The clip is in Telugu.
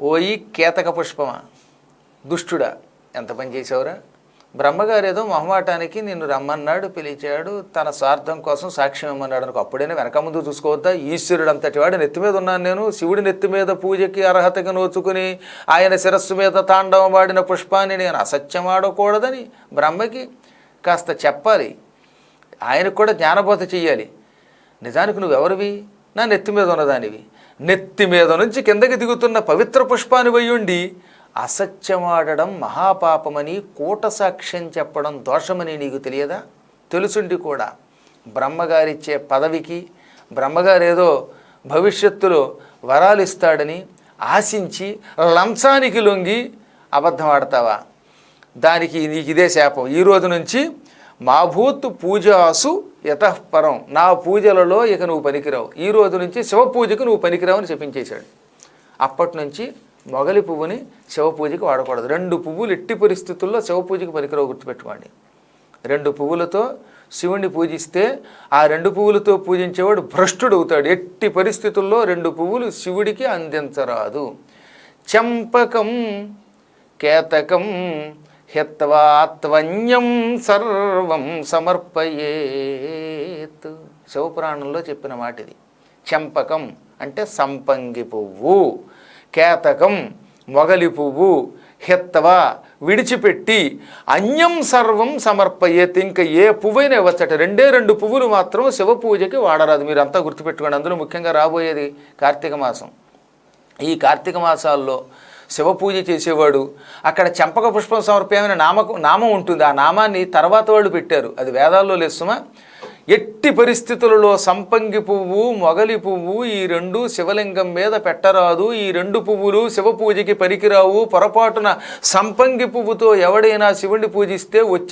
ఓయి కేతక పుష్పమా? దుష్టుడా ఎంత పని చేసావురా? బ్రహ్మగారు ఏదో మొహమాటానికి నిన్ను రమ్మన్నాడు పిలిచాడు తన స్వార్థం కోసం సాక్ష్యం ఇమ్మన్నాడు అనుకో అప్పుడైనా వెనక ముందు చూసుకోవద్దా? ఈశ్వరుడు అంతటి వాడు నెత్తి మీద ఉన్నాను నేను శివుడి నెత్తి మీద పూజకి అర్హతగా నోచుకుని ఆయన శిరస్సు మీద తాండవం వాడిన పుష్పాన్ని నేను అసత్యం ఆడకూడదని బ్రహ్మకి కాస్త చెప్పాలి. ఆయనకు కూడా జ్ఞానబోధ చెయ్యాలి. నిజానికి నువ్వెవరివి? నా నెత్తి మీద ఉన్నదానివి. నెత్తి మీద నుంచి కిందకి దిగుతున్న పవిత్ర పుష్పాన్ని వయ్యుండి అసత్యమాడడం మహాపాపమని కూట సాక్ష్యం చెప్పడం దోషమని నీకు తెలియదా? తెలుసుండి కూడా. బ్రహ్మగారిచ్చే పదవికి బ్రహ్మగారేదో భవిష్యత్తులో వరాలు ఇస్తాడని ఆశించి లంచానికి లొంగి అబద్ధం ఆడతావా దానికి నీకు ఇదే శాపం. ఈ రోజు నుంచి మాభూత్ పూజాసు యతఃపరం. నా పూజలలో ఇక నువ్వు పనికిరావు. ఈ రోజు నుంచి శివ పూజకు నువ్వు పనికిరావు అని చెప్పించేశాడు. అప్పటి నుంచి మొగలి పువ్వుని శివ పూజకి వాడకూడదు. రెండు పువ్వులు ఎట్టి పరిస్థితుల్లో శివ పూజకి పనికిరావు గుర్తుపెట్టుకోండి. రెండు పువ్వులతో శివుణ్ణి పూజిస్తే ఆ రెండు పువ్వులతో పూజించేవాడు భ్రష్టుడు అవుతాడు ఎట్టి పరిస్థితుల్లో రెండు పువ్వులు శివుడికి అందించరాదు. చంపకం కేతకం హ్యత్వాత్వన్యం సర్వం సమర్పయేత్ శివపురాణంలో చెప్పిన మాటిది. చెంపకం చంపకం అంటే సంపంగి పువ్వు కేతకం మొగలి పువ్వు హెత్తవ విడిచిపెట్టి అన్యం సర్వం సమర్పయేత్. ఇంకా ఏ పువ్వైనా ఇవ్వచ్చట. రెండే రెండు పువ్వులు మాత్రం శివ పూజకి వాడరాదు. మీరు అంతా గుర్తుపెట్టుకోండి. అందులో ముఖ్యంగా రాబోయేది కార్తీక మాసం. ఈ కార్తీక మాసాల్లో శివ పూజ చేసేవాడు. అక్కడ చంపక పుష్పం సమర్పయమైన నామకు నామం ఉంటుంది. ఆ నామాన్ని తర్వాత వాళ్ళు పెట్టారు. అది వేదాల్లో లేస్తుమా ఎట్టి పరిస్థితులలో సంపంగి పువ్వు మొగలి పువ్వు ఈ రెండు శివలింగం మీద పెట్టరాదు. ఈ రెండు పువ్వులు శివ పూజకి పనికిరావు పొరపాటున సంపంగి పువ్వుతో ఎవడైనా శివుణ్ణి పూజిస్తే వచ్చి